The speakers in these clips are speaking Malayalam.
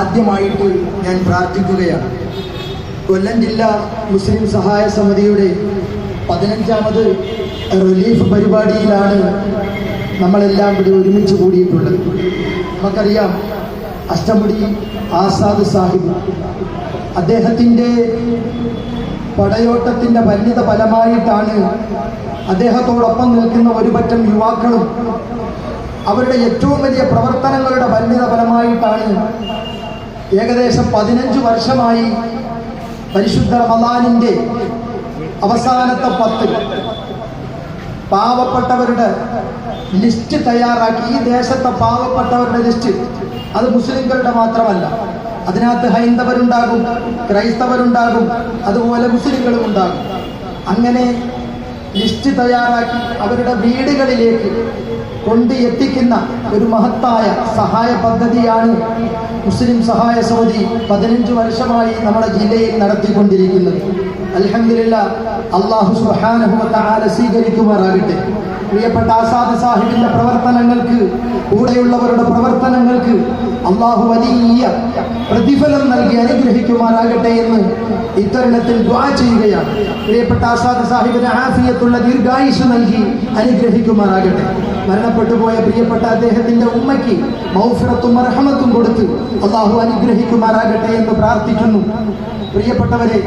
ആദ്യമായിട്ട് ഞാൻ പ്രാർത്ഥിക്കുകയാണ്. കൊല്ലം ജില്ലാ മുസ്ലിം സഹായ സമിതിയുടെ പതിനഞ്ചാമത് റിലീഫ് പരിപാടിയിലാണ് നമ്മളെല്ലാം ഇവിടെ ഒരുമിച്ച് കൂടിയിട്ടുള്ളത്. നമുക്കറിയാം അഷ്ടമുടി ആസാദ് സാഹിബ് അദ്ദേഹത്തിന്റെ പടയോട്ടത്തിന്റെ പരിണിത ഫലമായിട്ടാണ് അദ്ദേഹത്തോടൊപ്പം നിൽക്കുന്ന ഒരുപറ്റം യുവാക്കളും അവരുടെ ഏറ്റവും വലിയ പ്രവർത്തനങ്ങളുടെ വന്യത ഫലമായിട്ടാണ് ഏകദേശം പതിനഞ്ച് വർഷമായി പരിശുദ്ധ റമദാനിന്റെ അവസാനത്തെ പത്ത് പാവപ്പെട്ടവരുടെ ലിസ്റ്റ് തയ്യാറാക്കി. ഈ ദേശത്തെ പാവപ്പെട്ടവരുടെ ലിസ്റ്റ് അത് മുസ്ലിംകളുടെ മാത്രമല്ല. അതിനകത്ത് ഹൈന്ദവരുണ്ടാകും ക്രൈസ്തവരുണ്ടാകും അതുപോലെ മുസ്ലിങ്ങളും ഉണ്ടാകും. അങ്ങനെ ലിസ്റ്റ് തയ്യാറാക്കി അവരുടെ വീടുകളിലേക്ക് കൊണ്ട് എത്തിക്കുന്ന ഒരു മഹത്തായ സഹായ പദ്ധതിയാണ് മുസ്ലിം സഹായ സമിതി പതിനഞ്ച് വർഷമായി നമ്മുടെ ജില്ലയിൽ നടത്തിക്കൊണ്ടിരിക്കുന്നത്. അലഹമില്ല അള്ളാഹു സുഹാനഹുമത്താല സ്വീകരിക്കുമാറാകട്ടെ. പ്രിയപ്പെട്ട ആസാദ് സാഹിബിന്റെ പ്രവർത്തനങ്ങൾക്ക് കൂടെയുള്ളവരുടെ പ്രവർത്തനങ്ങൾക്ക് അള്ളാഹു വലിയ പ്രതിഫലം നൽകി അനുഗ്രഹിക്കുമാറാകട്ടെ എന്ന് ഇത്തരുണത്തിൽ ദ്വാ ചെയ്യുകയാണ്. പ്രിയപ്പെട്ട ആസാദ് സാഹിബിന് ആഫിയത്തുള്ള ദീർഘായുസ് നൽകി അനുഗ്രഹിക്കുമാറാകട്ടെ. മരണപ്പെട്ടു പോയ പ്രിയപ്പെട്ട അദ്ദേഹത്തിന്റെ ഉമ്മയ്ക്ക് മൗഫിറത്തും മർഹമത്തും കൊടുത്ത് അള്ളാഹു അനുഗ്രഹിക്കുമാറാകട്ടെ എന്ന് പ്രാർത്ഥിക്കുന്നു. പ്രിയപ്പെട്ടവരെ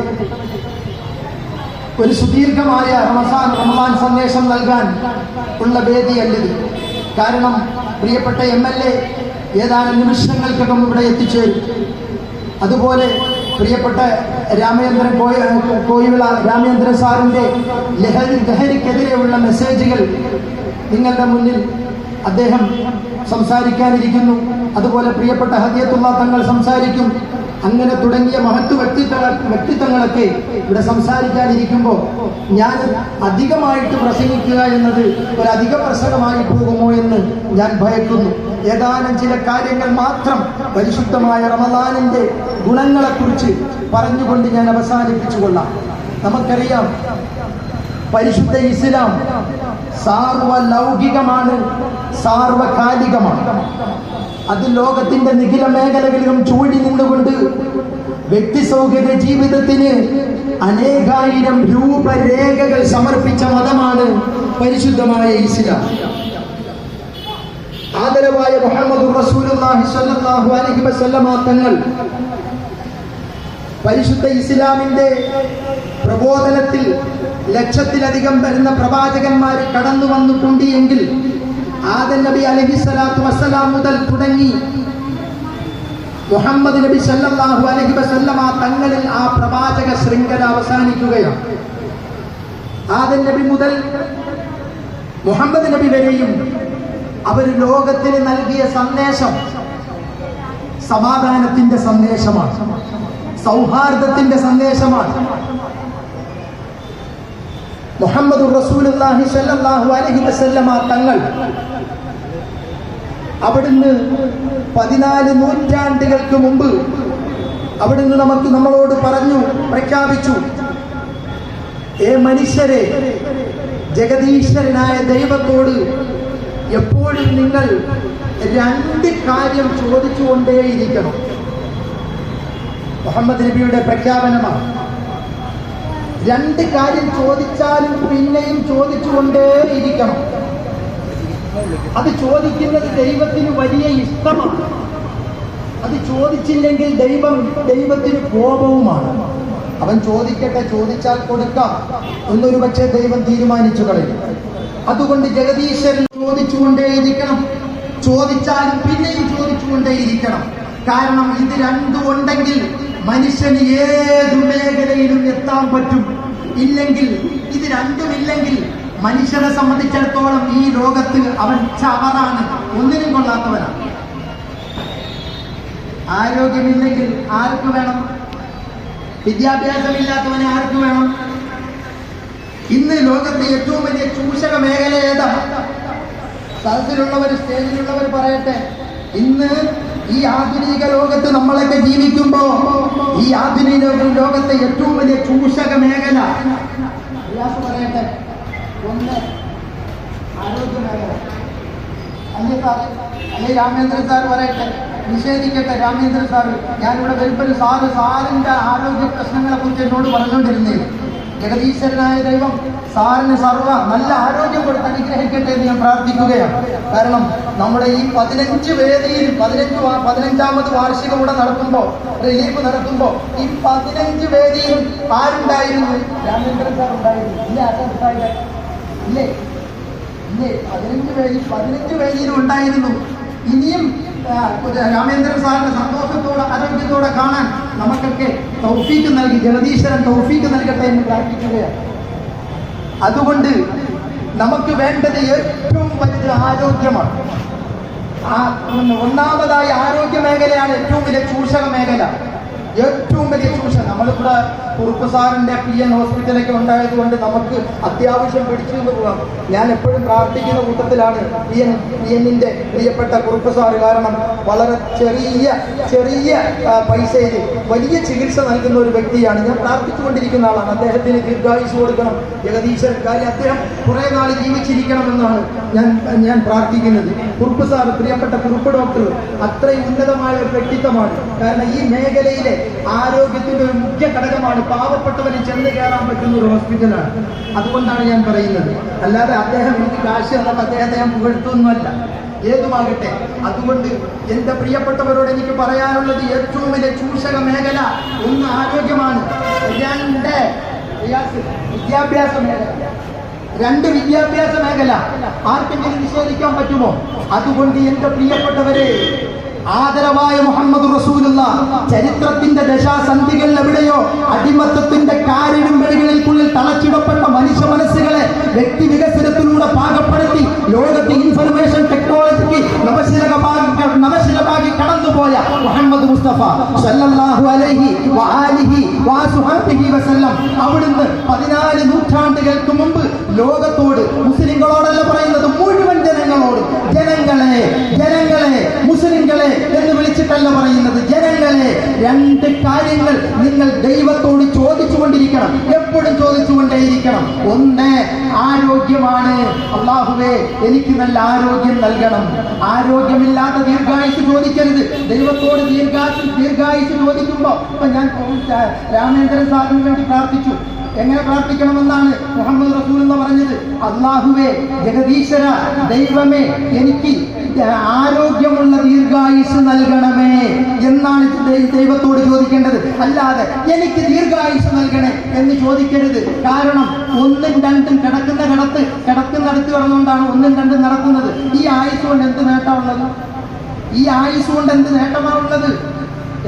ഒരു സുദീർഘമായ റമസാൻ റഹ്മാൻ സന്ദേശം നൽകാൻ ഉള്ള വേദിയല്ലത് കാരണം പ്രിയപ്പെട്ട എം എൽ എ ഏതാനും നിമിഷങ്ങൾക്കകം ഇവിടെ എത്തിച്ചേരും. അതുപോലെ പ്രിയപ്പെട്ട രാമചന്ദ്രൻ കോയ കോയിവിള രാമചന്ദ്രൻ സാറിന്റെ ലഹരി ലഹരിക്കെതിരെയുള്ള മെസ്സേജുകൾ നിങ്ങളുടെ മുന്നിൽ അദ്ദേഹം സംസാരിക്കാനിരിക്കുന്നു. അതുപോലെ പ്രിയപ്പെട്ട ഹദിയത്തുള്ള തങ്ങൾ സംസാരിക്കും. അങ്ങനെ തുടങ്ങിയ മഹത്വ വ്യക്തിത്വങ്ങൾ വ്യക്തിത്വങ്ങളൊക്കെ ഇവിടെ സംസാരിക്കാനിരിക്കുമ്പോൾ ഞാൻ അധികമായിട്ട് പ്രസംഗിക്കുക എന്നത് ഒരു അധിക പ്രസംഗമായി പോകുമോ എന്ന് ഞാൻ ഭയക്കുന്നു. ഏതാനും ചില കാര്യങ്ങൾ മാത്രം പരിശുദ്ധമായ റമദാനിന്റെ ഗുണങ്ങളെക്കുറിച്ച് പറഞ്ഞുകൊണ്ട് ഞാൻ അവസാനിപ്പിച്ചു കൊള്ളാം നമുക്കറിയാം പരിശുദ്ധ ഇസ്ലാം സാർവലൗകികമാണ് സാർവകാലികമാണ്. അത് ലോകത്തിന്റെ നിഖില മേഖലകളിലും ചൂടി നിന്നുകൊണ്ട് വ്യക്തി സൗകര്യ ജീവിതത്തിന് അനേകായിരം രൂപരേഖകൾ സമർപ്പിച്ച മതമാണ് പരിശുദ്ധമായ ഇസ്ലാം. ആദരവായ മുഹമ്മദ് വസല്ലമ തങ്ങൾ പരിശുദ്ധ ഇസ്ലാമിന്റെ പ്രബോധനത്തിൽ ലക്ഷത്തിലധികം വരുന്ന പ്രവാചകന്മാർ കടന്നു വന്നിട്ടുണ്ട് എങ്കിൽ ആദൻ നബി അലഹി സ്വലാത്തു വസ്സലാം മുതൽ തുടങ്ങി മുഹമ്മദ് നബി സല്ലാഹു അലഹി വസല്ലമ തങ്ങളിൽ ആ പ്രവാചക ശൃംഖല അവസാനിക്കുകയാണ്. ആദൻ നബി മുതൽ മുഹമ്മദ് നബി വരെയും അവർ ലോകത്തിന് നൽകിയ സന്ദേശം സമാധാനത്തിന്റെ സന്ദേശമാണ്. സൗഹാർദ്ദത്തിന്റെ സന്ദേശമാണ്. മുഹമ്മദ് വസല്ലമ തങ്ങൾ അവിടുന്ന് പതിനാല് നൂറ്റാണ്ടുകൾക്ക് മുമ്പ് അവിടുന്ന് നമുക്ക് നമ്മളോട് പറഞ്ഞു പ്രഖ്യാപിച്ചു ഏ മനുഷ്യരെ ജഗദീശ്വരനായ ദൈവത്തോട് എപ്പോഴും നിങ്ങൾ രണ്ട് കാര്യം ചോദിച്ചുകൊണ്ടേയിരിക്കണം. മുഹമ്മദ് നബിയുടെ പ്രഖ്യാപനമാണ്. രണ്ട് കാര്യം ചോദിച്ചാലും പിന്നെയും ചോദിച്ചുകൊണ്ടേയിരിക്കണം. അത് ചോദിക്കുന്നത് ദൈവത്തിന് വലിയ ഇഷ്ടമാണ്. അത് ചോദിച്ചില്ലെങ്കിൽ ദൈവം ദൈവത്തിന് കോപവുമാണ്. അവൻ ചോദിക്കട്ടെ ചോദിച്ചാൽ കൊടുക്കാം. എന്നൊരു പക്ഷേ ദൈവം തീരുമാനിച്ചു കളയും. അതുകൊണ്ട് ജഗദീശ്വരൻ ചോദിച്ചുകൊണ്ടേയിരിക്കണം. ചോദിച്ചാലും പിന്നെയും ചോദിച്ചുകൊണ്ടേയിരിക്കണം. കാരണം ഇത് രണ്ടും ഉണ്ടെങ്കിൽ മനുഷ്യന് ഏതു മേഖലയിലും എത്താൻ പറ്റും. ഇല്ലെങ്കിൽ ഇത് രണ്ടും ഇല്ലെങ്കിൽ മനുഷ്യനെ സംബന്ധിച്ചിടത്തോളം ഈ ലോകത്ത് അവൻ ചവറാണ്. ഒന്നിനും കൊള്ളാത്തവനാണ്. ആരോഗ്യമില്ലെങ്കിൽ ആർക്ക് വേണം? വിദ്യാഭ്യാസമില്ലാത്തവനെ ആർക്ക് വേണം? ഇന്ന് ലോകത്തെ ഏറ്റവും വലിയ ചൂഷക മേഖല ഏതാ? സദസ്സിലുള്ളവർ സ്റ്റേജിലുള്ളവർ പറയട്ടെ. ഇന്ന് ഈ ആധുനിക ലോകത്ത് നമ്മളൊക്കെ ജീവിക്കുമ്പോ ഈ ആധുനിക ലോകത്തെ ഏറ്റവും വലിയ ചൂഷക മേഖല പറയട്ടെ. ഒന്ന് ആരോഗ്യ രാമേന്ദ്രൻ സാർ പറയട്ടെ. നിഷേധിക്കട്ടെ രാമേന്ദ്രൻ സാർ ഞാനിവിടെ വരുമ്പോൾ സാറ് സാറിന്റെ ആരോഗ്യ പ്രശ്നങ്ങളെ കുറിച്ച് എന്നോട് പറഞ്ഞുകൊണ്ടിരുന്നേ. ജഗദീശ്വരനായ ദൈവം സാറിന് സർവ നല്ല ആരോഗ്യം കൊടുത്ത് അനുഗ്രഹിക്കട്ടെ എന്ന് ഞാൻ പ്രാർത്ഥിക്കുകയാണ്. കാരണം നമ്മുടെ ഈ പതിനഞ്ച് വേദിയിൽ പതിനഞ്ച് പതിനഞ്ചാമത് വാർഷികം ഇവിടെ നടത്തുമ്പോൾ റിലീഫ് നടത്തുമ്പോൾ ഈ പതിനഞ്ച് വേദിയിൽ ആരുണ്ടായിരുന്നു? രാമേന്ദ്രൻ സാർ ഉണ്ടായിരുന്നു. ഇല്ല ഇല്ലേ? പതിനഞ്ച് വേദി പതിനഞ്ച് വേദിയിൽ ഉണ്ടായിരുന്നു. ഇനിയും രാമേന്ദ്രൻ സാറിന്റെ സന്തോഷത്തോടെ ആരോഗ്യത്തോടെ കാണാൻ നമുക്കൊക്കെ തൗഫീക്ക് നൽകി ജഗദീശ്വരൻ തൗഫീക്ക് നൽകട്ടെ എന്ന് പ്രാർത്ഥിക്കുകയാണ്. അതുകൊണ്ട് നമുക്ക് വേണ്ടത് ഏറ്റവും വലുത് ആരോഗ്യമാണ്. ആ ഒന്നാമതായി ആരോഗ്യ മേഖലയാണ് ഏറ്റവും വലിയ ചൂഷക മേഖല. ഏറ്റവും വലിയ ചൂഷ നമ്മളിവിടെ കുറുപ്പ് സാറിന്റെ പി എൻ ഹോസ്പിറ്റലൊക്കെ ഉണ്ടായതുകൊണ്ട് നമുക്ക് അത്യാവശ്യം പിടിച്ചു പോകാം. ഞാൻ എപ്പോഴും പ്രാർത്ഥിക്കുന്ന കൂട്ടത്തിലാണ് പി എൻ പി എന്നിന്റെ പ്രിയപ്പെട്ട കുറുപ്പ് സാറ് കാരണം വളരെ ചെറിയ ചെറിയ പൈസയിൽ വലിയ ചികിത്സ നൽകുന്ന ഒരു വ്യക്തിയാണ്. ഞാൻ പ്രാർത്ഥിച്ചുകൊണ്ടിരിക്കുന്ന ആളാണ്. അദ്ദേഹത്തിന് ദീർഘായുസ് കൊടുക്കണം. ജഗദീശ്വരൻ കാര്യം അദ്ദേഹം കുറെ നാൾ ജീവിച്ചിരിക്കണമെന്നാണ് ഞാൻ ഞാൻ പ്രാർത്ഥിക്കുന്നത്. കുറുപ്പ് സാർ പ്രിയപ്പെട്ട കുറുപ്പ് ഡോക്ടർ അത്രയും ഉന്നതമായ ഒരു വ്യക്തിത്വമാണ്. കാരണം ഈ മേഖലയിലെ ആരോഗ്യത്തിന്റെ ഒരു മുഖ്യ ഘടകമാണ് പാവപ്പെട്ടവന് ചെന്ന് കയറാൻ പറ്റുന്ന ഒരു ഹോസ്പിറ്റലാണ്. അതുകൊണ്ടാണ് ഞാൻ പറയുന്നത്. അല്ലാതെ അദ്ദേഹം എനിക്ക് കാശ് തന്നപ്പോൾ അദ്ദേഹത്തെ ഞാൻ പുകഴ്ത്തുന്നല്ല ഏതുമാകട്ടെ അതുകൊണ്ട് എന്റെ പ്രിയപ്പെട്ടവരോട് എനിക്ക് പറയാനുള്ളത് ഏറ്റവും വലിയ ചൂഷക മേഖല ഒന്ന് ആരോഗ്യമാണ്. രണ്ട് വിദ്യാഭ്യാസ മേഖല. രണ്ട് വിദ്യാഭ്യാസ മേഖല. ആർക്കെങ്കിലും നിഷേധിക്കാൻ പറ്റുമോ? അതുകൊണ്ട് എന്റെ പ്രിയപ്പെട്ടവരെ ആദരവായ മുഹമ്മദ് റസൂലുള്ള ചരിത്രത്തിന്റെ ദശാസന്ധികൾ എവിടെയോ അടിമത്തത്തിന്റെ കാരിടുമ്പടികളിൽക്കുള്ളിൽ തളച്ചിടപ്പെട്ട മനുഷ്യ മനസ്സുകളെ വ്യക്തി വികസനത്തിലൂടെ പാകപ്പെടുത്തി ലോകത്തെ ഇൻഫർമേഷൻ ടെക്നോളജിക്ക് നവശിലമാകി കടന്നുപോയ മുഹമ്മദ് മുസ്തഫ സല്ലല്ലാഹു അലൈഹി വആലിഹി വസുഹബിഹി വസല്ലം അവിടുന്ന് പതിനാല് നൂറ്റാണ്ടുകൾക്ക് മുമ്പ് ലോകത്തോട് മുസ്ലിങ്ങളോടല്ല പറയുന്നത് മുഴുവൻ ജനങ്ങളോട്. ജനങ്ങളെ ജനങ്ങളെ മുസ്ലിങ്ങളെ എന്ന് വിളിച്ചിട്ടല്ല പറയുന്നത്. ജനങ്ങളെ രണ്ട് കാര്യങ്ങൾ നിങ്ങൾ ദൈവത്തോട് ചോദിച്ചുകൊണ്ടിരിക്കണം. എപ്പോഴും ചോദിച്ചുകൊണ്ടേയിരിക്കണം. ഒന്ന് ആരോഗ്യമാണ്. അള്ളാഹുവേ എനിക്ക് നല്ല ആരോഗ്യം നൽകണം. ആരോഗ്യമില്ലാത്ത ദീർഘായുസ് ചോദിക്കരുത്. ദൈവത്തോട് ദീർഘായുസ് ദീർഘായുസ് ചോദിക്കുമ്പോ ഇപ്പൊ ഞാൻ രാമേന്ദ്രൻ സാറിന് വേണ്ടി പ്രാർത്ഥിച്ചു. എങ്ങനെ പ്രാർത്ഥിക്കണമെന്നാണ് മുഹമ്മദ് റസൂൽ എന്ന് പറഞ്ഞത്? അള്ളാഹുവേ ജഗദീശ്വര ദൈവമേ എനിക്ക് ആരോഗ്യമുള്ള ദീർഘായുസ് നൽകണമേ എന്നാണ് ദൈവത്തോട് ചോദിക്കേണ്ടത്. അല്ലാതെ എനിക്ക് ദീർഘായുസ് നൽകണേ എന്ന് ചോദിക്കരുത്. കാരണം ഒന്നും രണ്ടും കിടക്കുന്ന കിടത്ത് കിടക്കുന്നിടത്ത് കിടന്നുകൊണ്ടാണ് ഒന്നും രണ്ടും നടക്കുന്നത്. ഈ ആയുസ് കൊണ്ട് എന്ത് നേട്ടമുള്ളത്? ഈ ആയുസ് കൊണ്ട് എന്ത് നേട്ടമാണുള്ളത്?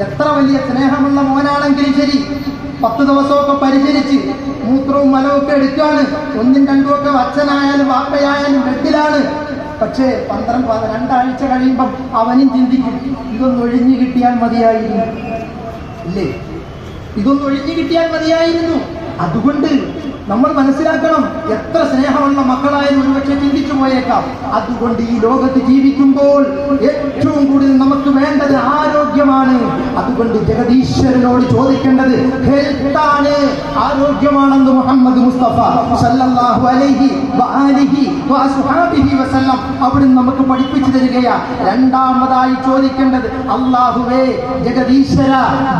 എത്ര വലിയ സ്നേഹമുള്ള മോനാണെങ്കിലും ശരി പത്ത് ദിവസമൊക്കെ പരിചരിച്ച് മൂത്രവും മലമൊക്കെ എടുക്കാണ്. ഒന്നും രണ്ടും ഒക്കെ അച്ഛനായാലും വാപ്പയായാലും ബെഡിലാണ് പക്ഷേ പന്ത്രണ്ട് രണ്ടാഴ്ച കഴിയുമ്പം അവനും ചിന്തിക്കും ഇതൊന്ന് ഒഴിഞ്ഞു കിട്ടിയാൽ മതിയായിരുന്നു. ഇല്ലേ? ഇതൊന്ന് ഒഴിഞ്ഞു കിട്ടിയാൽ മതിയായിരുന്നു. അതുകൊണ്ട് നമ്മൾ മനസ്സിലാക്കണം എത്ര സ്നേഹമുള്ള മക്കളായാലും ഒരുപക്ഷെ ചിന്തിച്ചു പോയേക്കാം. അതുകൊണ്ട് ഈ ലോകത്ത് ജീവിക്കുമ്പോൾ ഏറ്റവും കൂടുതൽ നമുക്ക് വേണ്ടത് ആരോഗ്യമാണ്. അതുകൊണ്ട് ജഗദീശ്വരനോട് ചോദിക്കേണ്ടത് ഹെൽത്താണ് ആരോഗ്യമാണെന്ന് മുഹമ്മദ് മുസ്തഫ സല്ലല്ലാഹു അലൈഹി വസല്ലം അവിടുന്ന് നമുക്ക് പഠിപ്പിച്ചു തരികയാ. രണ്ടാമതായി ചോദിക്കേണ്ടത് അള്ളാഹുവേ ജഗദീശ്വര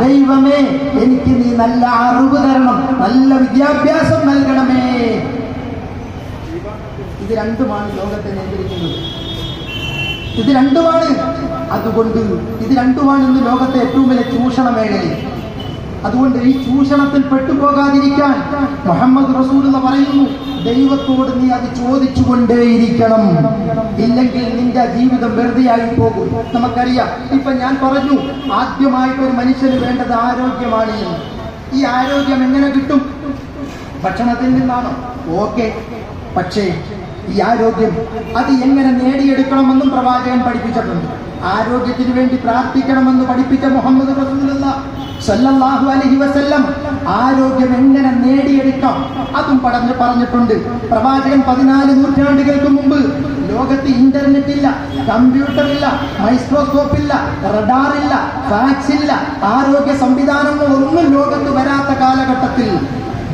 ദൈവമേ എനിക്ക് നീ നല്ല അറിവ് തരണം നല്ല വിദ്യാഭ്യാസം നൽകണമേ. ഇത് രണ്ടുമാണ് ലോകത്തെ നിയന്ത്രിക്കുന്നത്. ഇത് രണ്ടുമാണ്. അതുകൊണ്ട് ഇത് രണ്ടുമാണ് ഇന്ന് ലോകത്തെ ഏറ്റവും വലിയ ചൂഷണ മേഖലയിൽ അതുകൊണ്ട് ഈ ചൂഷണത്തിൽ പെട്ടുപോകാതിരിക്കാൻ മുഹമ്മദ് റസൂൽ എന്ന് പറയുന്നു ദൈവത്തോട് നീ അത് ചോദിച്ചുകൊണ്ടേയിരിക്കണം. ഇല്ലെങ്കിൽ നിന്റെ ജീവിതം വെറുതെയായി പോകും നമുക്കറിയാം. ഇപ്പൊ ഞാൻ പറഞ്ഞു ആദ്യമായിട്ട് ഒരു മനുഷ്യന് വേണ്ടത് ആരോഗ്യമാണ്. ഈ ആരോഗ്യം എങ്ങനെ കിട്ടും? ഭക്ഷണത്തിൽ നിന്നാണോ? ഓക്കെ. പക്ഷേ ഈ ആരോഗ്യം അത് എങ്ങനെ നേടിയെടുക്കണമെന്നും പ്രവാചകൻ പഠിപ്പിച്ചിട്ടുണ്ട്. ആരോഗ്യത്തിന് വേണ്ടി പ്രാർത്ഥിക്കണമെന്ന് പഠിപ്പിച്ച മുഹമ്മദ് സല്ലല്ലാഹു അലൈഹി വസല്ലം ആരോഗ്യം എങ്ങനെ നേടിയെടുക്കാം? അതും പറഞ്ഞ് പറഞ്ഞിട്ടുണ്ട്. പ്രവാചകൻ പതിനാല് നൂറ്റാണ്ടുകൾക്ക് മുമ്പ് ലോകത്ത് ഇന്റർനെറ്റ് ഇല്ല കമ്പ്യൂട്ടർ ഇല്ല മൈക്രോസ്കോപ്പ് ഇല്ല റഡാർ ഇല്ല ഫാക്സ് ഇല്ല ആരോഗ്യ സംവിധാനങ്ങളൊന്നും ലോകത്ത് വരാത്ത കാലഘട്ടത്തിൽ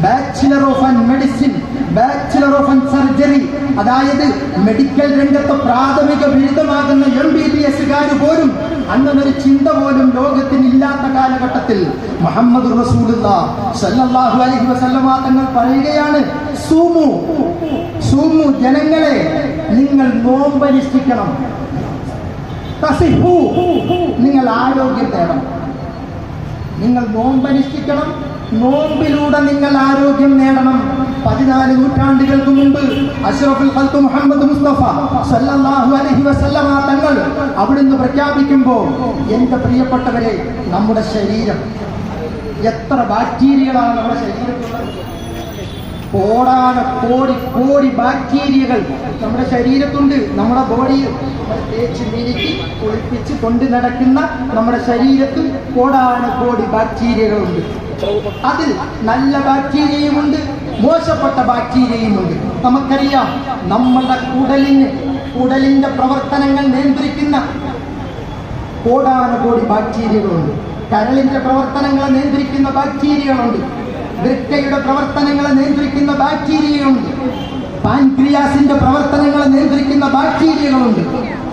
bachelor of and medicine bachelor of surgery അതായത് മെഡിക്കൽ രംഗത്ത് പ്രാഥമിക ബിരുദമാകുന്ന എം ബി ബി എസുകാർ പോലും അന്നൊരു ചിന്ത പോലും ലോകത്തിന് ഇല്ലാത്ത കാലഘട്ടത്തിൽ മുഹമ്മദ് സല്ലല്ലാഹു അലൈഹി വസല്ലമ തങ്ങൾ പറയുകയാണ് സൂമു സൂമു ജനങ്ങളെ നിങ്ങൾ നോമ്പനുഷ്ഠിക്കണം. നിങ്ങൾ ആരോഗ്യം തേടണം. നിങ്ങൾ നോമ്പനുഷ്ഠിക്കണം നോമ്പിലൂടെ നിങ്ങൾ ആരോഗ്യം നേടണം. പതിനാല് നൂറ്റാണ്ടുകൾക്ക് മുമ്പ് അഷ്റഫുൽ ഖൽഖ് മുഹമ്മദ് മുസ്തഫ സല്ലല്ലാഹു അലൈഹി വസല്ലമ തങ്ങൾ അവിടുന്ന് പ്രഖ്യാപിക്കുമ്പോൾ എന്റെ പ്രിയപ്പെട്ടവരെ നമ്മുടെ ശരീരം എത്ര ബാക്ടീരിയകളാണ് നമ്മുടെ ശരീരത്തിലുള്ളത്? കോടാന കോടി കോടി ബാക്ടീരിയകൾ നമ്മുടെ ശരീരത്തുണ്ട്. നമ്മുടെ ബോഡിയിൽ തേച്ച് മിനുക്കി കുളിപ്പിച്ച് കൊണ്ട് നടക്കുന്ന നമ്മുടെ ശരീരത്തിൽ കോടാന കോടി ബാക്ടീരിയകളുണ്ട്. അതിൽ നല്ല ബാക്ടീരിയയുമുണ്ട് മോശപ്പെട്ട ബാക്ടീരിയയുമുണ്ട്. നമുക്കറിയാം നമ്മളുടെ കുടലിന് കുടലിന്റെ പ്രവർത്തനങ്ങൾ നിയന്ത്രിക്കുന്ന കോടാന കോടി ബാക്ടീരിയകളുണ്ട്. കരളിന്റെ പ്രവർത്തനങ്ങളെ നിയന്ത്രിക്കുന്ന ബാക്ടീരിയകളുണ്ട്. വൃക്കയുടെ പ്രവർത്തനങ്ങളെ നിയന്ത്രിക്കുന്ന ബാക്ടീരിയയുണ്ട്. പാൻക്രിയാസിന്റെ പ്രവർത്തനങ്ങളെ നിയന്ത്രിക്കുന്ന ബാക്ടീരിയകളുണ്ട്.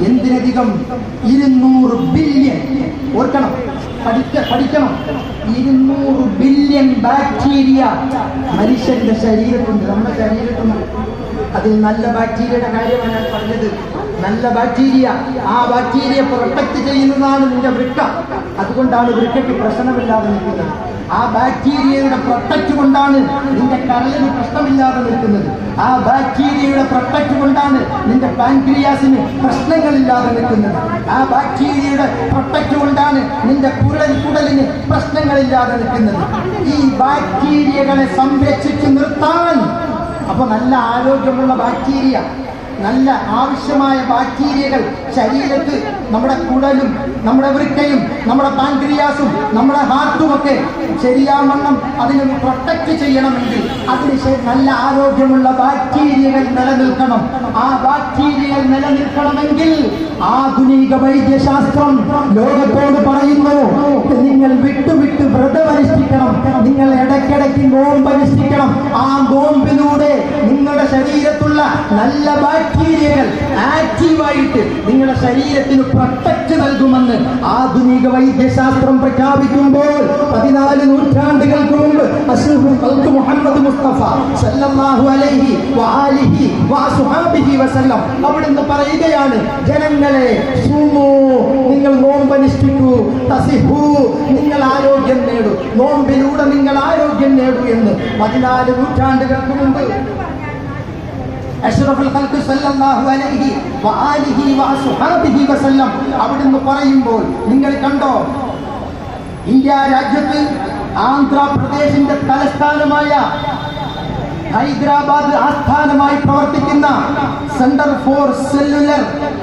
എന്തിനധികം? ഇരുന്നൂറ് ബില്യൺ. ഓർക്കണം. പഠിക്ക പഠിക്കണം. ഇരുന്നൂറ് ബില്യൺ ബാക്ടീരിയ മനുഷ്യന്റെ ശരീരത്തുണ്ട് നമ്മുടെ ശരീരത്തുണ്ട് അതിൽ നല്ല ബാക്ടീരിയയുടെ കാര്യമാണ് ഞാൻ പറഞ്ഞത്. നല്ല ബാക്ടീരിയ ആ ബാക്ടീരിയ പ്രൊട്ടക്ട് ചെയ്യുന്നതാണ് നിന്റെ വൃക്ക. അതുകൊണ്ടാണ് വൃക്കയ്ക്ക് പ്രശ്നമില്ലാതെ നിൽക്കുന്നത്. ആ ബാക്ടീരിയയുടെ പ്രൊട്ടക്ട് കൊണ്ടാണ് നിന്റെ കരളിന് പ്രശ്നമില്ലാതെ നിൽക്കുന്നത്. ആ ബാക്ടീരിയയുടെ പ്രൊട്ടക്ട് കൊണ്ടാണ് നിന്റെ പാൻക്രിയാസിന് പ്രശ്നങ്ങളില്ലാതെ നിൽക്കുന്നത്. ആ ബാക്ടീരിയയുടെ പ്രൊട്ടക്ട് കൊണ്ടാണ് നിന്റെ കുടൽ കുടലിന് പ്രശ്നങ്ങളില്ലാതെ നിൽക്കുന്നത്. ഈ ബാക്ടീരിയകളെ സംരക്ഷിച്ചു നിർത്താൻ. അപ്പൊ നല്ല ആരോഗ്യമുള്ള ബാക്ടീരിയ. നല്ല ആവശ്യമായ ബാക്ടീരിയകൾ ശരീരത്ത് നമ്മുടെ കുടലും നമ്മുടെ വൃക്കയും നമ്മുടെ പാൻക്രിയാസും നമ്മുടെ ഹാർട്ടും ഒക്കെ ശരിയാവണ്ണം അതിനെ പ്രൊട്ടക്റ്റ് ചെയ്യണമെങ്കിൽ അതിന് നല്ല ആരോഗ്യമുള്ള ബാക്ടീരിയകൾ നിലനിൽക്കണം. ആ ബാക്ടീരിയകൾ നിലനിൽക്കണമെങ്കിൽ ആധുനിക വൈദ്യശാസ്ത്രം ലോകത്തോട് പറയുന്നു നിങ്ങൾ വിട്ടുവിട്ട് വ്രതമനുഷ്ഠിക്കണം നിങ്ങൾ ഇടയ്ക്കിടയ്ക്ക് നോമ്പ് അനുഷ്ഠിക്കണം ആ നോമ്പിലൂടെ നിങ്ങളുടെ ശരീരത്തുള്ള നല്ല ബാക്ടീരിയകൾ ആക്റ്റീവായിട്ട് നിങ്ങളുടെ ശരീരത്തിന് പ്രൊട്ടക്ട് നൽകുമെന്ന് ആധുനിക വൈദ്യശാസ്ത്രം പ്രഖ്യാപിക്കുമ്പോൾ പതിനാല് നൂറ്റാണ്ടുകൾക്ക് മുമ്പ് മുഹമ്മദ് മുസ്തഫ സല്ലല്ലാഹു അലൈഹി വആലിഹി വസുഹാബിഹി വസല്ലം അവിടുന്ന് പറയുകയാണ് ജനങ്ങളെ സൂമു നിങ്ങൾ നോമ്പ് അനുഷ്ഠിക്കൂ തസിഹു നിങ്ങൾ ആരോഗ്യം നേടൂ നോമ്പിലൂടെ നിങ്ങൾ ആരോഗ്യം നേടൂ എന്ന് പതിനാല് നൂറ്റാണ്ടുകൾക്ക് മുമ്പ് അഷ്റഫുൽ ഖൽഖ് സല്ലല്ലാഹു അലൈഹി വആലിഹി വഅസ്ഹാബിഹി വസല്ലം അവിടുന്ന് പറയുമ്പോൾ നിങ്ങൾ കണ്ടോ? ഇന്ത്യ രാജ്യത്ത് ആന്ധ്രാപ്രദേശിന്റെ തലസ്ഥാനമായ ഹൈദരാബാദ് ആസ്ഥാനമായി പ്രവർത്തിക്കുന്ന centre for cellular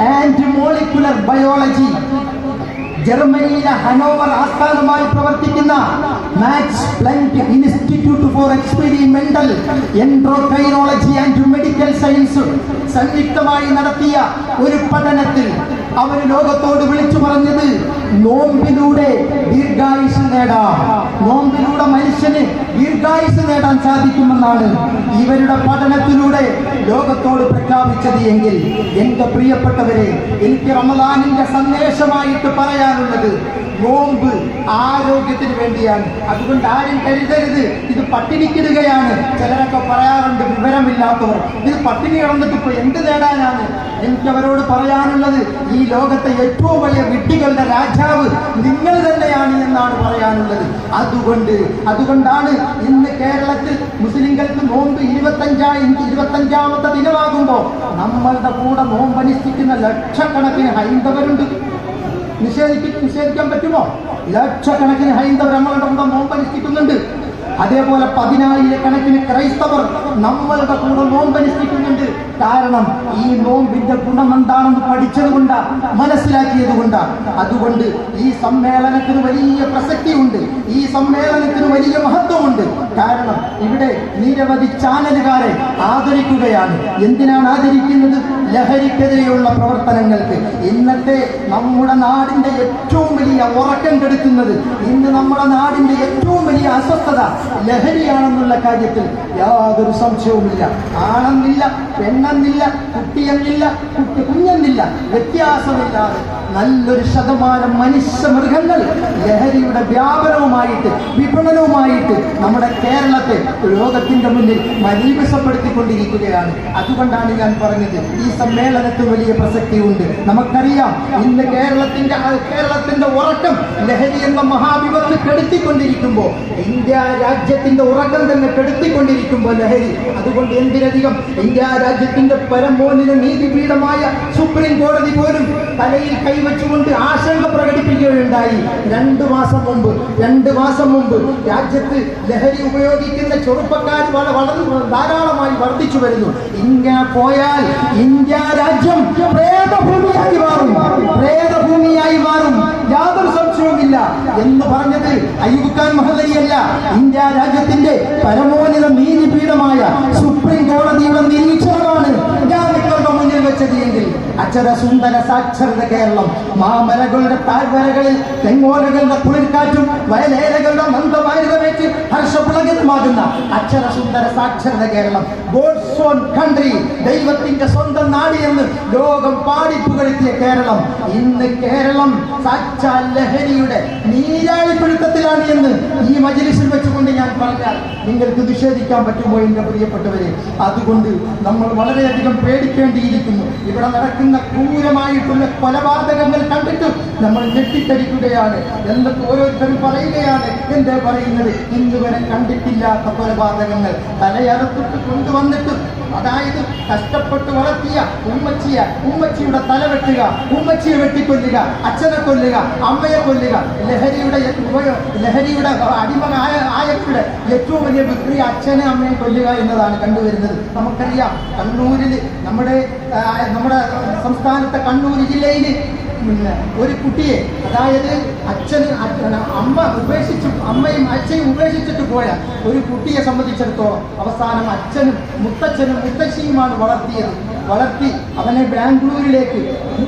and molecular biology ജർമ്മനിയിലെ ഹനോവർ ആസ്ഥാനമായി പ്രവർത്തിക്കുന്ന Max Planck institute for experimental endocrinology and medical science സംയുക്തമായി നടത്തിയ ഒരു പഠനത്തിൽ അവർ ലോകത്തോട് വിളിച്ചു പറഞ്ഞത് നോമ്പിലൂടെ ദീർഘായുസ് നേടാം. നോമ്പിലൂടെ മനുഷ്യന് ദീർഘായുസ് നേടാൻ സാധിക്കുമെന്നാണ് ഇവരുടെ പഠനത്തിലൂടെ ലോകത്തോട് പ്രഖ്യാപിച്ചത് എങ്കിൽ എന്റെ പ്രിയപ്പെട്ടവരെ എനിക്ക് റമദാനിന്റെ സന്ദേശമായിട്ട് പറയാനുള്ളത് നോമ്പ് ആരോഗ്യത്തിന് വേണ്ടിയാണ്. അതുകൊണ്ട് ആരും കരുതരുത്. ഇത് പട്ടിണിക്കിടുകയാണ്. ചിലരൊക്കെ പറയാറുണ്ട് വിവരമില്ലാത്തവർ ഇത് പട്ടിണി കിടന്നിട്ട് ഇപ്പൊ എന്ത് നേടാനാണ് എനിക്ക് അവരോട് പറയാനുള്ളത് ഈ ലോകത്തെ ഏറ്റവും വലിയ വിഡ്ഢികളുടെ രാജാവ് നിങ്ങൾ തന്നെയാണ് എന്നാണ് പറയാനുള്ളത്. അതുകൊണ്ട് അതുകൊണ്ടാണ് ഇന്ന് കേരളത്തിൽ മുസ്ലിങ്ങൾക്ക് നോമ്പ് ഇരുപത്തഞ്ചായി ഇരുപത്തഞ്ചാമത്തെ ദിനമാകുമ്പോൾ നമ്മളുടെ കൂടെ നോമ്പ് അനുഷ്ഠിക്കുന്ന ലക്ഷക്കണക്കിന് ഹൈന്ദവരുണ്ട്. നിഷേധിക്ക നിഷേധിക്കാൻ പറ്റുമോ? ലക്ഷക്കണക്കിന് ഹൈന്ദവർ നമ്മളുടെ കൂടെ നോമ്പ് അനുഷ്ഠിക്കുന്നുണ്ട് അതേപോലെ പതിനായിരക്കണക്കിന് ക്രൈസ്തവർ നമ്മളുടെ കൂടെ നോമ്പ് അനുഷ്ഠിക്കുന്നുണ്ട് കാരണം ഈ നോമ്പിന്റെ ഗുണം എന്താണെന്ന് പഠിച്ചത് കൊണ്ടാ മനസ്സിലാക്കിയത് കൊണ്ടാ. അതുകൊണ്ട് ഈ സമ്മേളനത്തിന് വലിയ പ്രസക്തിയുണ്ട്. ഈ സമ്മേളനത്തിന് വലിയ മഹത്വമുണ്ട്. കാരണം ഇവിടെ നിരവധി ചാനലുകാരെ ആദരിക്കുകയാണ്. എന്തിനാണ് ആദരിക്കുന്നത്? ലഹരിക്കെതിരെയുള്ള പ്രവർത്തനങ്ങൾക്ക് ഇന്നത്തെ നമ്മുടെ നാടിന്റെ ഏറ്റവും വലിയ ഉറക്കം കെടുക്കുന്നത് ഇന്ന് നമ്മുടെ നാടിന്റെ ഏറ്റവും വലിയ അസ്വസ്ഥത ലഹരിയാണെന്നുള്ള കാര്യത്തിൽ യാതൊരു സംശയവുമില്ല. ആണെന്നില്ല. പെണ്ണെന്നില്ല കുട്ടിയെന്നില്ല കുട്ടി കുഞ്ഞെന്നില്ല വ്യത്യാസമില്ലാതെ നല്ലൊരു ശതമാനം മനുഷ്യ മൃഗങ്ങൾ ലഹരിയുടെ വ്യാപനവുമായിട്ട് വിപണനവുമായിട്ട് നമ്മുടെ കേരളത്തെ ലോകത്തിന്റെ മുന്നിൽ മലീമസപ്പെടുത്തിക്കൊണ്ടിരിക്കുകയാണ് അതുകൊണ്ടാണ് ഞാൻ പറഞ്ഞത് ഈ സമ്മേളനത്തിന് വലിയ പ്രസക്തിയുണ്ട്. നമുക്കറിയാം ഇന്ന് കേരളത്തിന്റെ കേരളത്തിന്റെ ഉറക്കം ലഹരി എന്ന മഹാവിപത്ത് കെടുത്തിക്കൊണ്ടിരിക്കുമ്പോൾ ഇന്ത്യ രാജ്യത്തിന്റെ ഉറക്കം തന്നെ കെടുത്തിക്കൊണ്ടിരിക്കുമ്പോൾ ലഹരി. അതുകൊണ്ട് എന്തിനധികം ഇന്ത്യ രാജ്യത്തിന്റെ പരമോന്നത നീതിപീഠമായ സുപ്രീം കോടതി പോലും തലയിൽ കൈവച്ചുകൊണ്ട് ആശങ്ക പ്രകടിപ്പിക്കുകയുണ്ടായി. രണ്ടു മാസം മുമ്പ് രണ്ട് മാസം മുമ്പ് രാജ്യത്ത് ലഹരി ഉപയോഗിക്കുന്ന ചെറുപ്പക്കാർ വളരെ ധാരാളമായി വർദ്ധിച്ചു വരുന്നു. ഇന്ത്യ പോയാൽ ഇന്ത്യ രാജ്യം പ്രേതഭൂമിയായി മാറും. പ്രേതഭൂമിയായി മാറും. യാതൊരു സംശയവുമില്ല. എന്ന് പറഞ്ഞത് അയ്യൂബ് ഖാൻ മഹദരിയല്ല. ഇന്ത്യ രാജ്യത്തിന്റെ പരമോന്നത നീതിപീഠമായ സുപ്രീം കോടതിയുടെ നിരീക്ഷണമാണ് ഞാൻ നിങ്ങളുടെ വെച്ചത് എങ്കിൽ അക്ഷര സുന്ദര സാക്ഷരത കേരളം മാമലകളുടെ താഴ്വരകളിൽ തെങ്ങോലകളുടെ കുളിർക്കാറ്റും വയലേലകളുടെ മന്ദമാരുതമേറ്റ് ഹർഷപുളകിതമാകുന്ന അക്ഷര സുന്ദര സാക്ഷരത കേരളം. ഗോഡ്സ് ഓൺ കൺട്രി ദൈവത്തിന്റെ സ്വന്തം നാട് എന്ന് ലോകം പാടിപ്പുകഴ്ത്തിയ കേരളം. ഇന്ന് കേരളം സാക്ഷാൽ ലഹരിയുടെ നീരാളിപ്പിടുത്തത്തിലാണ് എന്ന് ഈ മജിലിസിൽ വെച്ചുകൊണ്ട് ഞാൻ പറഞ്ഞാൽ നിങ്ങൾക്ക് നിഷേധിക്കാൻ പറ്റുമോ എന്റെ പ്രിയപ്പെട്ടവരെ? അതുകൊണ്ട് നമ്മൾ വളരെയധികം പേടിക്കേണ്ടിയിരിക്കുന്നു. ഇവിടെ നടക്കുന്ന ക്രൂരമായിട്ടുള്ള കൊലപാതകങ്ങൾ കണ്ടിട്ട് നമ്മൾ ഞെട്ടിത്തരിക്കുകയാണ്. എന്നിട്ട് ഓരോരുത്തരും പറയുകയാണ്. എന്താ പറയുന്നത്? ഇന്ന് വരെ കണ്ടിട്ടില്ലാത്ത കൊലപാതകങ്ങൾ തലയറുത്തിട്ട് കൊണ്ടുവന്നിട്ട് അതായത് കഷ്ടപ്പെട്ട് വളർത്തിയ ഉമ്മച്ചിയ ഉമ്മച്ചിയുടെ തല വെട്ടുക ഉമ്മച്ചിയെ വെട്ടിക്കൊല്ലുക അച്ഛനെ കൊല്ലുക അമ്മയെ കൊല്ലുക ലഹരിയുടെ ലഹരിയുടെ അടിമ ആയ ആയവരുടെ ഏറ്റവും വലിയ വിക്രി അച്ഛനെ അമ്മയെ കൊല്ലുക എന്നതാണ് കണ്ടുവരുന്നത്. നമുക്കറിയാം കണ്ണൂരിൽ നമ്മുടെ നമ്മുടെ സംസ്ഥാനത്തെ കണ്ണൂർ ജില്ലയിൽ ഒരു കുട്ടിയെ അതായത് അച്ഛന് അമ്മ ഉപേക്ഷിച്ചു അമ്മയും അച്ഛയും ഉപേക്ഷിച്ചിട്ട് പോയ ഒരു കുട്ടിയെ സംബന്ധിച്ചിടത്തോളം അവസാനം അച്ഛനും മുത്തച്ഛനും മുത്തശ്ശിയുമാണ് വളർത്തിയത്. വളർത്തി അവനെ ബാംഗ്ലൂരിലേക്ക്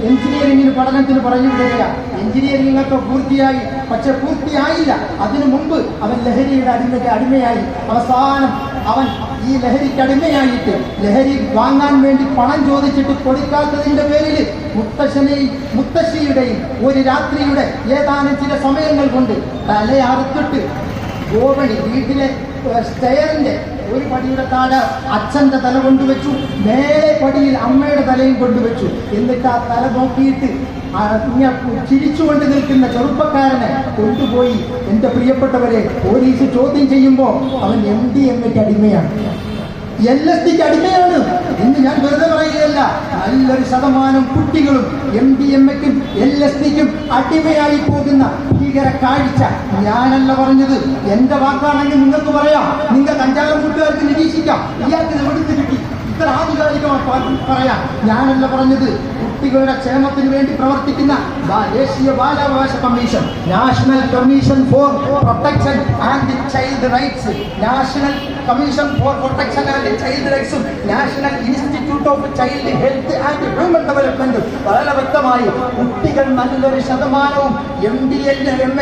എഞ്ചിനീയറിംഗിന് പഠനത്തിന് പറഞ്ഞു വിടുക എഞ്ചിനീയറിംഗ് ഒക്കെ പൂർത്തിയായി. പക്ഷെ പൂർത്തിയായില്ല. അതിനു മുമ്പ് അവൻ ലഹരിയുടെ അടിമയ്ക്ക് അടിമയായി. അവസാനം അവൻ ഈ ലഹരിക്കടിമയായിട്ട് ലഹരി വാങ്ങാൻ വേണ്ടി പണം ചോദിച്ചിട്ട് കൊടുക്കാത്തതിന്റെ പേരിൽ മുത്തശ്ശനെയും മുത്തശ്ശിയുടെയും ഒരു രാത്രിയുടെ ഏതാനും ചില സമയങ്ങൾ കൊണ്ട് തലയറുത്തിട്ട് ഗോപണി വീട്ടിലെ സ്റ്റെയറിന്റെ ഒരു പടിയുടെ താഴെ അച്ഛന്റെ തല കൊണ്ടുവച്ചു മേലെ പടിയിൽ അമ്മയുടെ തലയും കൊണ്ടുവച്ചു എന്നിട്ട് ആ തല നോക്കിയിട്ട് ചിരിച്ചുകൊണ്ട് നിൽക്കുന്ന ചെറുപ്പക്കാരനെ കൊണ്ടുപോയി എന്റെ പ്രിയപ്പെട്ടവരെ പോലീസ് ചോദ്യം ചെയ്യുമ്പോൾ അവൻ എം ഡി എം എക്ക് അടിമയാണ് എൽ എസ് ഡിക്ക് അടിമയാണ് ഇന്ന് ഞാൻ വെറുതെ പറയുകയല്ല. നല്ലൊരു ശതമാനം കുട്ടികളും എം ഡി എം എക്കും എൽ എസ് ഡിക്കും അടിമയായി പോകുന്ന ഭീകര കാഴ്ച ഞാനല്ല പറഞ്ഞത്. എന്റെ വാക്കാണെങ്കിൽ നിങ്ങൾക്ക് പറയാം. നിങ്ങൾക്ക് അഞ്ചാറ് കൂട്ടുകാർക്ക് നിരീക്ഷിക്കാം. ഇയാൾക്ക് എവിടുന്ന് കിട്ടി? ഇത്ര ആധികാരികമായി പറയാം ഞാനല്ല പറഞ്ഞത്. കുട്ടികളുടെ ക്ഷേമത്തിന് വേണ്ടി പ്രവർത്തിക്കുന്ന ദേശീയ ബാലാവകാശ commission national commission for protection and child rights national commission for protection and child റൈറ്റ്സും national institute of child health and human ഡെവലപ്മെന്റും വളരെ വ്യക്തമായി കുട്ടികൾ നല്ലൊരു ശതമാനവും M D L M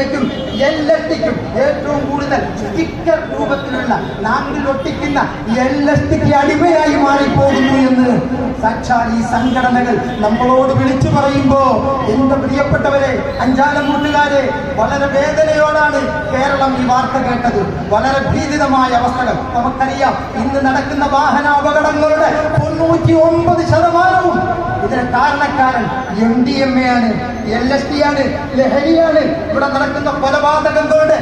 L S ടിക്കും ഏറ്റവും കൂടുതൽ സ്റ്റിക്കർ രൂപത്തിലുള്ള നാട്ടിൽ ഒട്ടിക്കുന്ന എൽ എസ് ടിക്ക് അടിമയായി മാറിപ്പോകുന്നു എന്ന് സാക്ഷാൽ ഈ സംഘടനകൾ നമ്മളോട് വിളിച്ചു പറയുമ്പോ എന്റെ പ്രിയപ്പെട്ടവരെ അഞ്ചാലം കൂട്ടുകാരെ വളരെ വേദനയോടാണ് കേരളം ഈ വാർത്ത കേട്ടത്. വളരെ ഭീതിതമായ അവസ്ഥകൾ. നമുക്കറിയാം ഇന്ന് നടക്കുന്ന വാഹന അപകടങ്ങളുടെ തൊണ്ണൂറ്റി ഒമ്പത് ശതമാനവും ഇതിന് കാരണക്കാരൻ എം ഡി എം എ ആണ് എൽ എസ് ടി ആണ് ലഹരിയാണ് ഇവിടെ നടക്കുന്ന കൊലപാതകങ്ങളുടെ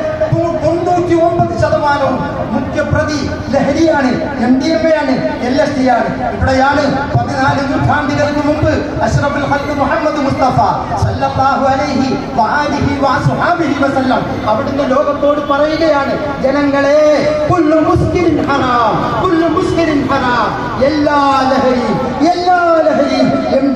തൊണ്ണൂറ്റി ഒമ്പത് ശതമാനവും മുഖ്യപ്രതി ലഹരിയാണ് എം ഡി എം എ ആണ് എൽ എസ് ടി ആണ്. ഇവിടെയാണ് പതിനാല് നൂറ്റാണ്ടുകൾക്ക് മുമ്പ് അഷ്റഫുൽ ഖൽഖ് മുഹമ്മദ് മുസ്തഫ സല്ലല്ലാഹു അലൈഹി വസല്ലം അവിടുന്ന് ലോകത്തോട് പറയുകയാണ് ജനങ്ങളെ കുല്ലു മുസ്കിരിൻ ഹറാം കുല്ലു മുസ്കിരിൻ ഹറാം എല്ലാ ലഹരിയും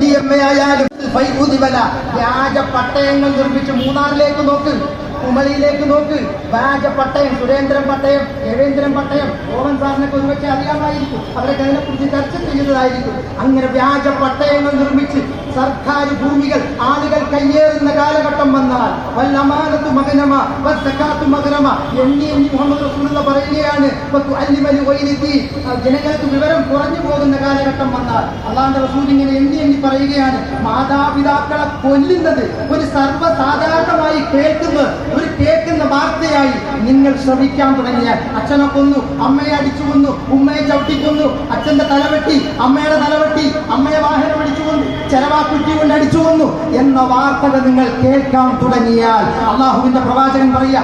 ഡി എം എ ആയാലും ഫൈബുദിവല വ്യാജ പട്ടയങ്ങൾ നിർമ്മിച്ച് മൂന്നാറിലേക്ക് നോക്ക് കുമളിയിലേക്ക് നോക്ക്. വ്യാജ പട്ടയം സുരേന്ദ്രൻ പട്ടയം രവീന്ദ്രൻ പട്ടയം ഗോവൻ സാറിനൊക്കെ ഒരുപക്ഷെ അറിയാമായിരിക്കും. അവരൊക്കെ അതിനെക്കുറിച്ച് ചർച്ച ചെയ്യുന്നതായിരിക്കും അങ്ങനെ വ്യാജ പട്ടയങ്ങൾ നിർമ്മിച്ച് സർക്കാർ ഭൂമികൾ ആളുകൾ കയ്യേറുന്ന കാലഘട്ടം വന്നാൽ വല്ലമാനത്തു മകനമ വസ്സക്കാത്തു മകനമ എണ്ണി എണ്ണി മുഹമ്മദ് റസൂലുള്ള പറയുകയാണ് ജനങ്ങൾക്ക് വിവരം കുറഞ്ഞു പോകുന്ന കാലഘട്ടം വന്നാൽ അള്ളാന്റെ റസൂൽ ഇങ്ങനെ എണ്ണി എണ്ണി പറയുകയാണ് മാതാപിതാക്കളെ കൊല്ലുന്നത് ഒരു സർവസാധാരണമായി കേൾക്കുന്നത് ഒരു കേൾക്കുന്ന വാർത്തയായി നിങ്ങൾ ശ്രമിക്കാൻ തുടങ്ങിയ. അച്ഛനെ കൊന്നു അമ്മയെ അടിച്ചു കൊന്നു ഉമ്മയെ ചവിട്ടിക്കൊന്നു അച്ഛന്റെ തലവെട്ടി അമ്മയുടെ തലവെട്ടി അമ്മയെ വാഹനം അടിച്ചു കൊന്നു ചെലവാക്കുറ്റി കൊണ്ട് അടിച്ചു കൊന്നു എന്ന വാർത്തകൾ നിങ്ങൾ കേൾക്കാൻ തുടങ്ങിയാൽ അള്ളാഹുവിന്റെ പ്രവാചകൻ പറയുക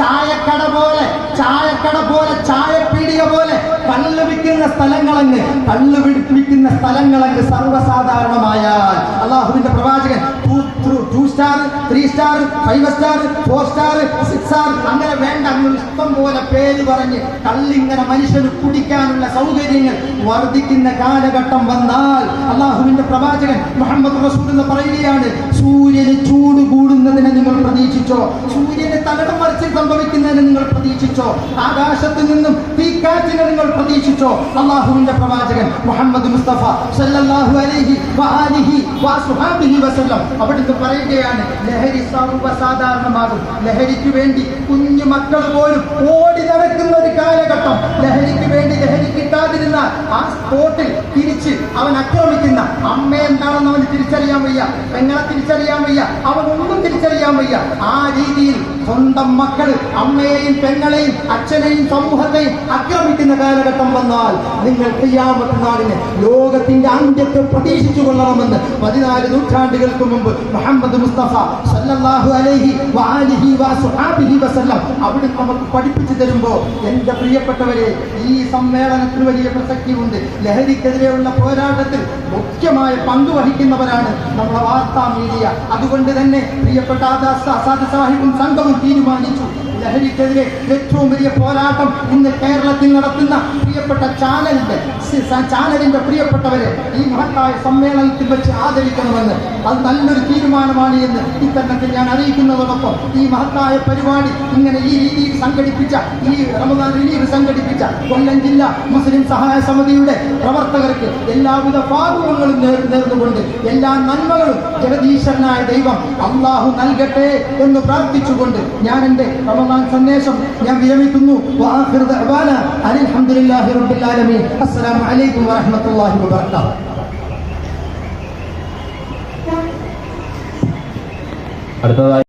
ചായക്കട പോലെ ചായക്കട പോലെ ചായപ്പീടിക പോലെ കള്ള് വിൽക്കുന്ന സ്ഥലങ്ങളങ്ങ് കള്ള് വിൽക്കുന്ന സ്ഥലങ്ങളങ്ങ് സർവസാധാരണമായാൽ അള്ളാഹുവിന്റെ പ്രവാചകൻ two star star five star four star six star അങ്ങനെ വേണ്ട. അങ്ങനെ ഇഷ്ടം പോലെ പേര് പറഞ്ഞ് കള്ളിങ്ങനെ മനുഷ്യന് കുടിക്കാനുള്ള സൗകര്യങ്ങൾ വർദ്ധിക്കുന്ന കാലഘട്ടം വന്നാൽ അള്ളാഹുവിന്റെ പ്രവാചകൻ മുഹമ്മദ് റസൂൽ എന്ന് പറയുകയാണ് സൂര്യന് ചൂട് കൂടുന്നതിനെ നിങ്ങൾ പ്രതീക്ഷിച്ചോ? സൂര്യന് തകടം മറിച്ച് സംഭവിക്കുന്നതിനെ നിങ്ങൾ പ്രതീക്ഷിച്ചോ? ആകാശത്ത് നിന്നും തീക്കാറ്റിനെ നിങ്ങൾ പ്രതീക്ഷിച്ചോ? അള്ളാഹുവിന്റെ പ്രവാചകൻ മുഹമ്മദ് മുസ്തഫ സല്ലല്ലാഹു അലൈഹി വആലിഹി വസുഹാബിഹി വസല്ലം അവിടുന്ന് പറയുകയാണ് ലഹരി സർവസാധാരണമാകും ലഹരിക്ക് വേണ്ടി കുഞ്ഞു മക്കൾ പോലും ഓടി നടക്കുന്ന ഒരു കാലഘട്ടം ആ സ്പോട്ടിൽ തിരിച്ച് അവൻ അക്രമിക്കുന്ന അമ്മ എന്താണെന്ന് അവന് തിരിച്ചറിയാൻ വയ്യ. പെങ്ങളെ തിരിച്ചറിയാൻ വയ്യ. അവൻ ഒന്നും തിരിച്ചറിയാൻ വയ്യ. ആ രീതിയിൽ സ്വന്തം മക്കൾ അമ്മയെയും പെങ്ങളെയും അച്ഛനെയും സമൂഹത്തെയും ആക്രമിക്കുന്ന കാലഘട്ടം വന്നാൽ നിങ്ങൾ ചെയ്യാമത്ത നാളിന് ലോകത്തിന്റെ അന്ത്യത്തെ പ്രതീക്ഷിച്ചു കൊള്ളണമെന്ന് പതിനാല് നൂറ്റാണ്ടുകൾക്ക് മുമ്പ് മുഹമ്മദ് മുസ്തഫ സല്ലല്ലാഹു അലൈഹി വാലിഹി വസുഹാബിഹി വസല്ലം അവിടെ നമുക്ക് പഠിപ്പിച്ചു തരുമ്പോ എന്റെ പ്രിയപ്പെട്ടവരെ ഈ സമ്മേളനത്തിന് വലിയ പ്രസക്തിയുണ്ട് ലഹരിക്കെതിരെയുള്ള പോരാട്ടത്തിൽ മുഖ്യമായ പങ്ക് വഹിക്കുന്നവരാണ് നമ്മുടെ വാർത്താ മീഡിയ. അതുകൊണ്ട് തന്നെ പ്രിയപ്പെട്ട ആസാദ് സാഹിബും സംഘവും തീരുമാനിച്ചു. ലഹരിക്കെതിരെ ഏറ്റവും വലിയ പോരാട്ടം ഇന്ന് കേരളത്തിൽ നടത്തുന്ന പ്രിയപ്പെട്ട ചാനലിന്റെ ചാനലിന്റെ പ്രിയപ്പെട്ടവരെ ഈ മഹത്തായ സമ്മേളനത്തിൽ വെച്ച് ആദരിക്കണമെന്ന് അത് നല്ലൊരു തീരുമാനമാണ് എന്ന് ഇത്തരണത്തിൽ ഞാൻ അറിയിക്കുന്നതോടൊപ്പം ഈ മഹത്തായ പരിപാടി ഇങ്ങനെ ഈ രീതിയിൽ സംഘടിപ്പിച്ച ഈ റമദാൻ റിലീഫ് സംഘടിപ്പിച്ച കൊല്ലം ജില്ലാ മുസ്ലിം സഹായ സമിതിയുടെ പ്രവർത്തകർക്ക് എല്ലാവിധ നേർ നേർന്നുകൊണ്ട് എല്ലാ നന്മകളും ജഗദീശ്വരനായ ദൈവം അള്ളാഹു നൽകട്ടെ എന്ന് പ്രാർത്ഥിച്ചുകൊണ്ട് ഞാൻ എന്റെ റമദാൻ സന്ദേശം ഞാൻ വിരമിക്കുന്നു. വആഖിറു റബ്ബിൽ ആലമീൻ അസ്സലാമു അലൈക്കും വറഹ്മത്തുള്ളാഹി വബറകാതുഹു അടുത്തതായി